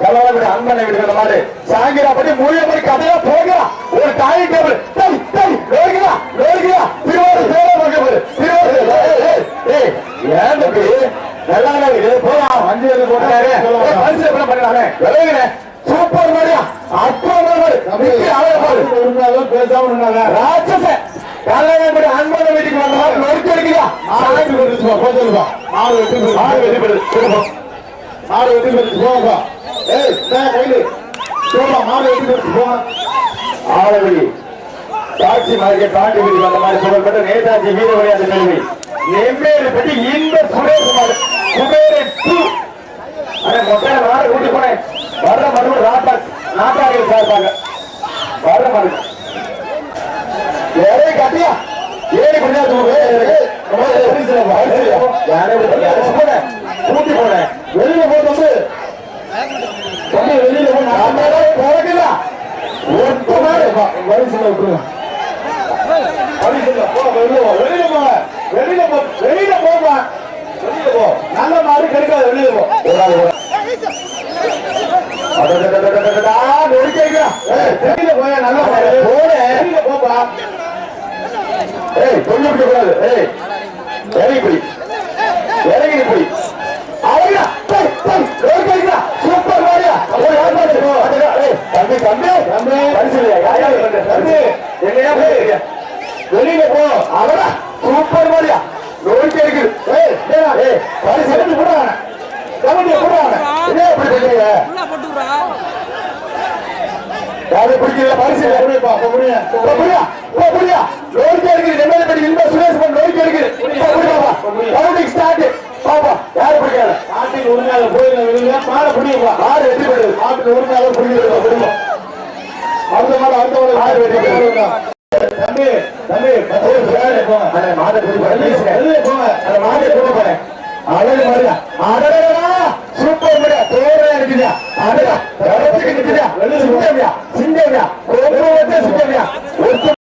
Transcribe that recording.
கலவாடி அன்பனை விடுகிற மாதிரி சாங்கிராப்படி மூலியப்படி கதையா போகிறான் ஒரு தாய் லோகியா லோகியா திருவாரூர் பேர போகிறது திருவாரூர் ஏய், ஏய், ஏய் ஏன் தம்பி? நல்லா இருக்குது போலாம் அஞ்சு பேருக்கு போட்டாரு பரிசு எப்படி பண்ணாங்க விளையுங்க சூப்பர் மாதிரியா அற்புதமான மாதிரி பாரு பேசாம இருந்தாங்க. ராட்சச கல்யாணப்படி அன்பனை வீட்டுக்கு வந்த மாதிரி நொறுக்கி அடிக்கிறா ஆறு வெற்றி பெறுது ஆறு வெற்றி பெறுது மாடு வெட்டி பெற்று போங்கப்பா ஏய் நான் கையில போமா மாடு வெட்டி பெற்று போங்க ஆளவழி டாக்ஸி மார்க்கெட் பாண்டி வீதி அந்த மாதிரி சொல்லப்பட்ட நேதாஜி வீர விளையாட்டு கல்வி நெம்மேடு பற்றி இந்த சுரேஷ்குமார் குபேர டூ அண்ணே மொத்தம் மாடு கூட்டி போனேன் வர்ற மறுபடியும் ராட்டா நாட்டார்கள் சார்பாங்க வர்ற மறு ஏறே கட்டியா ஏறி கொஞ்சா தூரு யாரே போனேன் கூட்டி போனேன் வெளியில போட்டு தம்பி வெளியில போய் நான் போகல ஒட்டு வரிசையில் விட்டுருங்க வரிசையில் போ வெளியில போ. வெளியில போங்க வெளியில போ. வெளியில போங்க வெளியில போ. நல்ல மாதிரி கிடைக்காது. வெளியில போ. வெளியில போயா நல்ல போனே வெளியில போப்பா. ஏய் கொஞ்சம் கூடாது ஏய் இறங்கி போய் இறங்கி போய் அழகா போய் போய் நொறுக்கிக்கிறா. சூப்பர் மாரியா போய் ஏற்பாடு போ. அடடா, ஏய், தம்பி தம்பி தம்பி பரிசுலையா யாரா தம்பி எங்கயா போய் வெளியில போ. அவரா சூப்பர் மாரியா. நோய்க்கு ஏய் பரிசு எடுத்து போடுறாங்க கவனிய போடுறாங்க இதே எப்படி போட்டுக்கிறா யாரு பிடிக்கல? பரிசு முடியுப்பா முடியா. முடியா? முடியா? நோய்க்கு இருக்குது எம்எல்ஏ படி? இந்த சுரேஷ் பண்ண நோய்க்கு முடியாப்பா கவுண்டிங் ஸ்டார்ட் பாப்பா யாரு பிடிக்கல? நாட்டின் உரிமையாளர் போயிருந்த பிடிப்பா ஆறு வெற்றி பெறுது. நாட்டின் உரிமையாளர் குடும்பம் அடுத்த மாடு அடுத்த மாடு ஆறு வெற்றி பெறுது தம்பி தம்பி பேர் போங்க. அழகு மாடுடா அடடடா சூப்பர் மாடு தோரா இருக்குதா நிக்குதா சிங்கம்யா சிங்கம்யா. கோபுரத்தை சிங்கம்யா.